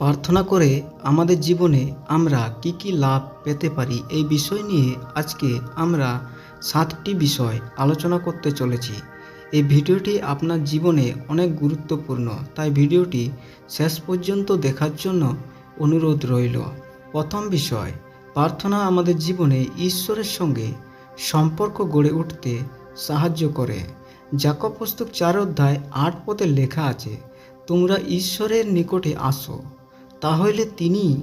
প্রার্থনা করে আমাদের জীবনে আমরা কি কি লাভ পেতে পারি এই বিষয় নিয়ে আজকে আমরা সাতটি বিষয় আলোচনা করতে চলেছি। এই ভিডিওটি আপনার জীবনে অনেক গুরুত্বপূর্ণ, তাই ভিডিওটি শেষ পর্যন্ত দেখার জন্য অনুরোধ রইল। প্রথম বিষয়, প্রার্থনা আমাদের জীবনে ঈশ্বরের সঙ্গে সম্পর্ক গড়ে উঠতে সাহায্য করে। জাকব পুস্তক চার অধ্যায় আট পথে লেখা আছে, তোমরা ঈশ্বরের নিকটে আসো। তাহলে তিনি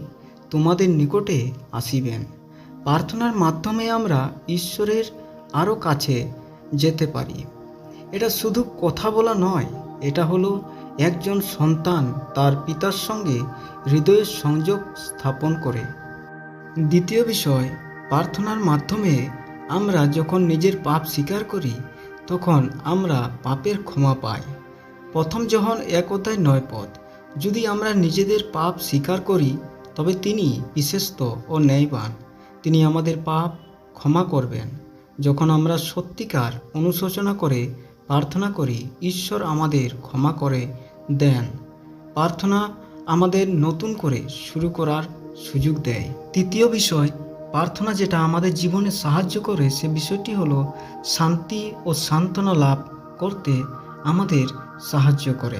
তোমাদের নিকটে আসিবেন। প্রার্থনার মাধ্যমে আমরা ঈশ্বরের আরও কাছে যেতে পারি। এটা শুধু কথা বলা নয়, এটা হলো একজন সন্তান তার পিতার সঙ্গে হৃদয়ের সংযোগ স্থাপন করে। দ্বিতীয় বিষয়, প্রার্থনার মাধ্যমে আমরা যখন নিজের পাপ স্বীকার করি, তখন আমরা পাপের ক্ষমা পাই। প্রথম যখন এক অধ্যায় নয় পদ যদি আমরা নিজেদের পাপ স্বীকার করি, তবে তিনি বিশেষত ও ন্যায়বান। তিনি আমাদের পাপ ক্ষমা করবেন। যখন আমরা সত্যিকার অনুশোচনা করে প্রার্থনা করি, ঈশ্বর আমাদের ক্ষমা করে দেন। প্রার্থনা আমাদের নতুন করে শুরু করার সুযোগ দেয়। তৃতীয় বিষয়, প্রার্থনা যেটা আমাদের জীবনে সাহায্য করে, সে বিষয়টি হলো শান্তি ও সান্ত্বনা লাভ করতে আমাদের সাহায্য করে।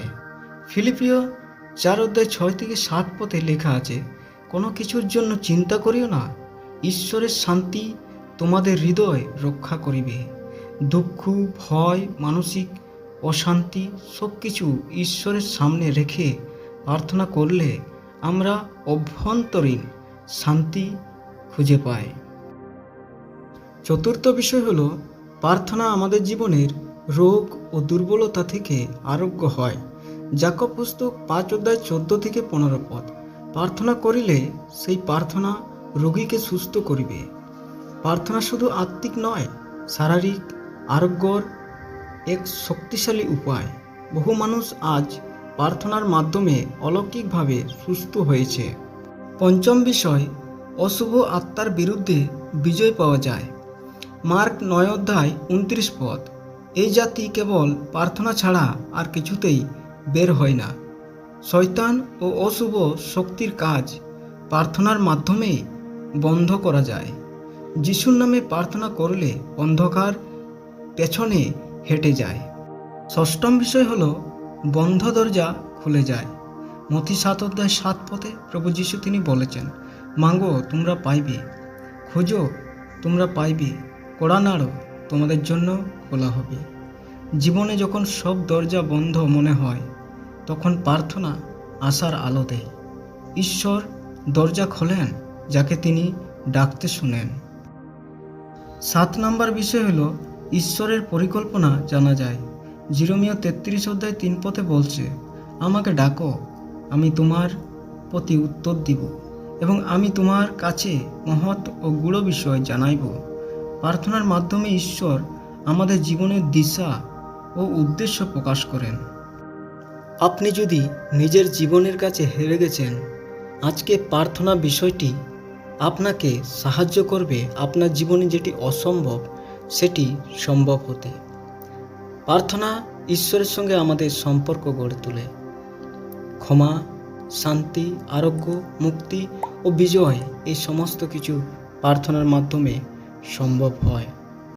ফিলিপিও চার অধ্যায় ছয় থেকে সাত পথে লেখা আছে, কোনো কিছুর জন্য চিন্তা করিও না, ঈশ্বরের শান্তি তোমাদের হৃদয় রক্ষা করিবে। দুঃখ, ভয়, মানসিক অশান্তি সব কিছু ঈশ্বরের সামনে রেখে প্রার্থনা করলে আমরা অভ্যন্তরীণ শান্তি খুঁজে পাই। চতুর্থ বিষয় হলো, প্রার্থনা আমাদের জীবনের রোগ ও দুর্বলতা থেকে আরোগ্য হয়। জাকব পুস্তক পাঁচ অধ্যায় চোদ্দ থেকে পনেরো পদ। প্রার্থনা করিলে সেই প্রার্থনা রোগীকে সুস্থ করিবে। প্রার্থনা শুধু আত্মিক নয়, শারীরিক আরোগ্যর এক শক্তিশালী উপায়। বহু মানুষ আজ প্রার্থনার মাধ্যমে অলৌকিকভাবে সুস্থ হয়েছে। পঞ্চম বিষয়, অশুভ আত্মার বিরুদ্ধে বিজয় পাওয়া যায়। মার্ক নয় অধ্যায় উনত্রিশ পদ। এই জাতি কেবল প্রার্থনা ছাড়া আর কিছুতেই বের হয় না। শয়তান ও অশুভ শক্তির কাজ প্রার্থনার মাধ্যমেই বন্ধ করা যায়। যিশুর নামে প্রার্থনা করলে অন্ধকার পেছনে হেঁটে যায়। ষষ্ঠম বিষয় হলো, বন্ধ দরজা খুলে যায়। মতি সাত অধ্যায় সাত পথে প্রভু যিশু তিনি বলেছেন মাঙ্গো তোমরা পাইবে। খোঁজো, তোমরা পাইবে। কোড়া নাড়ো, তোমাদের জন্য খোলা হবে। জীবনে যখন সব দরজা বন্ধ মনে হয়, তখন প্রার্থনা আশার আলো দেয় ঈশ্বর দরজা খোলেন, যাকে তিনি ডাকতে শুনেন। সাত নাম্বার বিষয় হলো, ঈশ্বরের পরিকল্পনা জানা যায়। জিরোমিও তেত্রিশ অধ্যায় তিন পথে বলছে, আমাকে ডাকো, আমি তোমার প্রতি উত্তর দিব এবং আমি তোমার কাছে মহৎ ও গুড়ো বিষয় জানাইব। প্রার্থনার মাধ্যমে ঈশ্বর আমাদের জীবনের দিশা ও উদ্দেশ্য প্রকাশ করেন। আপনি যদি নিজের জীবনের কাছে হেরে গেছেন, আজকে প্রার্থনা বিষয়টি আপনাকে সাহায্য করবে আপনার জীবনে যেটি অসম্ভব, সেটি সম্ভব হতে। প্রার্থনা ঈশ্বরের সঙ্গে আমাদের সম্পর্ক গড়ে তোলে। ক্ষমা, শান্তি, আরোগ্য, মুক্তি ও বিজয় এই সমস্ত কিছু প্রার্থনার মাধ্যমে সম্ভব হয়।